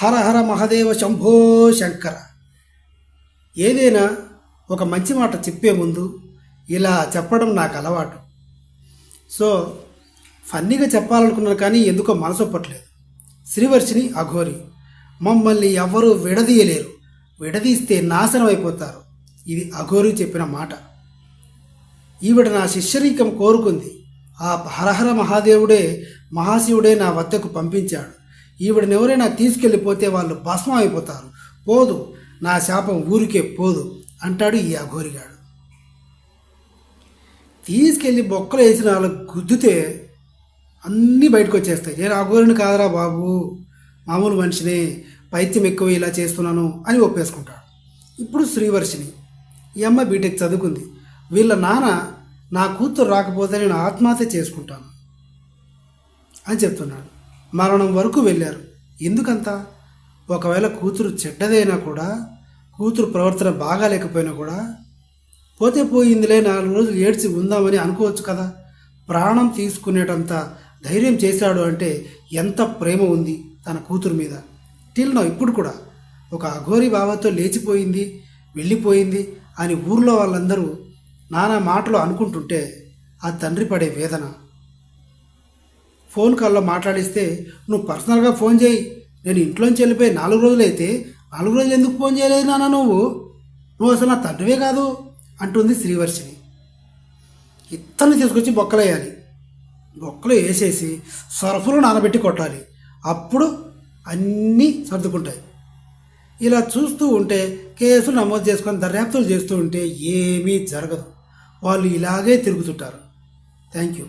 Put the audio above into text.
హర హర మహదేవ శంభో శంకర. ఏదైనా ఒక మంచి మాట చెప్పే ముందు ఇలా చెప్పడం నాకు అలవాటు. సో ఫన్నీగా చెప్పాలనుకున్నాను కానీ ఎందుకో మనసు ఒప్పట్లేదు. శ్రీవర్షిని అఘోరి మమ్మల్ని ఎవ్వరూ విడదీయలేరు. విడదీస్తే నాశనం అయిపోతారు. ఇది అఘోరి చెప్పిన మాట. ఈవిడ నా శిష్యరీకం కోరుకుంది. ఆ హరహర మహాదేవుడే మహాశివుడే నా వద్దకు పంపించాడు. ఈవిడని ఎవరైనా తీసుకెళ్ళిపోతే వాళ్ళు భస్మం అయిపోతారు. పోదు నా శాపం ఊరికే పోదు అంటాడు ఈ అఘోరిగాడు. తీసుకెళ్ళి బొక్కలు వేసిన వాళ్ళకు గుద్దితే అన్నీ బయటకు వచ్చేస్తాయి నేను అఘోరిని కాదరా బాబు మామూలు మనిషిని పైత్యం ఎక్కువ ఇలా చేస్తున్నాను అని ఒప్పేసుకుంటాడు. ఇప్పుడు శ్రీవర్షిని ఈ అమ్మ బీటెక్ చదువుకుంది. వీళ్ళ నాన్న నా కూతురు రాకపోతే నేను ఆత్మహత్య చేసుకుంటాను అని చెప్తున్నాడు. మరణం వరకు వెళ్ళారు. ఎందుకంత? ఒకవేళ కూతురు చెడ్డదైనా కూడా కూతురు ప్రవర్తన బాగా లేకపోయినా కూడా పోతే పోయిందిలే నాలుగు రోజులు ఏడ్చి ఉందామని అనుకోవచ్చు కదా. ప్రాణం తీసుకునేటంత ధైర్యం చేశాడు అంటే ఎంత ప్రేమ ఉంది తన కూతురు మీద. టిల్ ఇప్పుడు కూడా ఒక అఘోరి బావతో లేచిపోయింది వెళ్ళిపోయింది అని ఊర్లో వాళ్ళందరూ నానా మాటలు అనుకుంటుంటే ఆ తండ్రి పడే వేదన. ఫోన్ కాల్లో మాట్లాడిస్తే నువ్వు పర్సనల్గా ఫోన్ చేయి. నేను ఇంట్లోంచి వెళ్ళిపోయి నాలుగు రోజులైతే నాలుగు రోజులు ఎందుకు ఫోన్ చేయలేదు నాన్న నువ్వు? నువ్వు అసలు నా తండ్రివే కాదు అంటుంది శ్రీవర్షిని ఇత్తన్ని తీసుకొచ్చి బొక్కలు వేయాలి. బొక్కలు వేసేసి సరఫులు నానబెట్టి కొట్టాలి. అప్పుడు అన్నీ సర్దుకుంటాయి. ఇలా చూస్తూ ఉంటే కేసులు నమోదు చేసుకొని దర్యాప్తులు చేస్తూ ఉంటే ఏమీ జరగదు. వాళ్ళు ఇలాగే తిరుగుతుంటారు. Thank you.